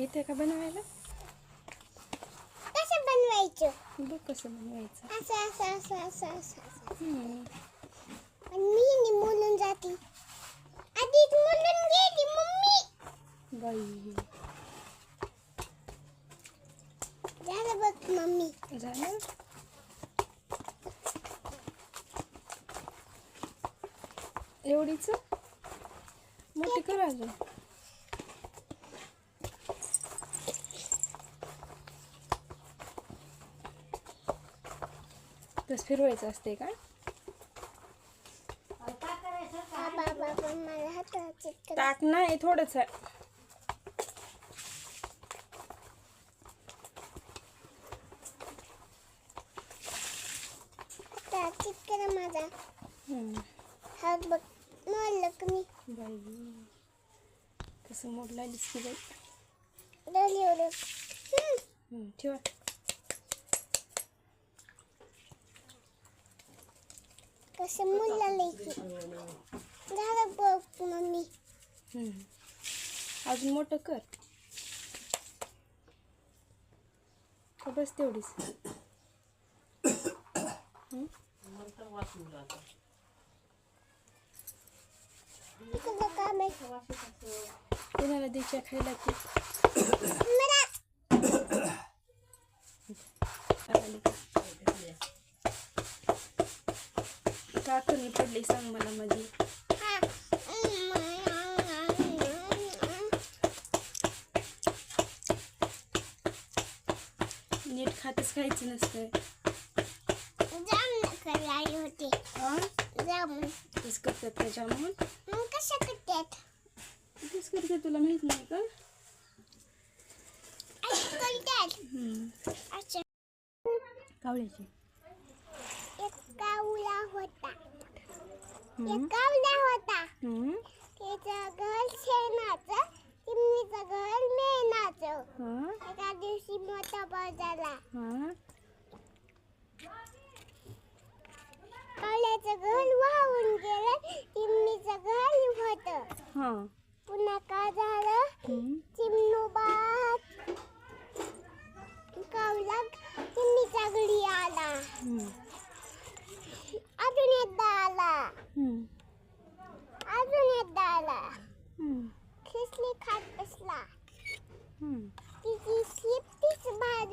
येते का बनवायला? कसं बनवायचं? बघ कसं बनवायचं. असं असं असं असं असं हम्म. आणि मी निमून जाते. आधीच मुलून गेली मम्मी. बाई. झालं बघ मम्मी. झालं? एवढीच? मोठी कर अजून. तस फिरवायचं असते का? टाक नाही थोडंच आहे माझा. हात बघ मोडलं का मी? बाई कसं मोडला की बाई? ठेवा. कसं मुलाला की झालं बघ मम्मी. अजून मोठं कर. का बस तेवढीच. हम्म? तुझं काम आहे कोणाला द्यायच्या खायला की मला आली का? का कमी पडली सांग मला माझी नीट खातच खायचं नसतं जाम नखर आई होते जाम? तस करतात का जामून तस करते तुला माहीत नाही का? कावळ्याची. होता. होता. त्याचं घर शेणाचं चिमणीचं घर मेणाचं. एका दिवशी मोठा पाऊस झाला. कावल्याचं घर वाहून गेलं चिमणीचं घर होतं. cat is black. Hmm. This is this is my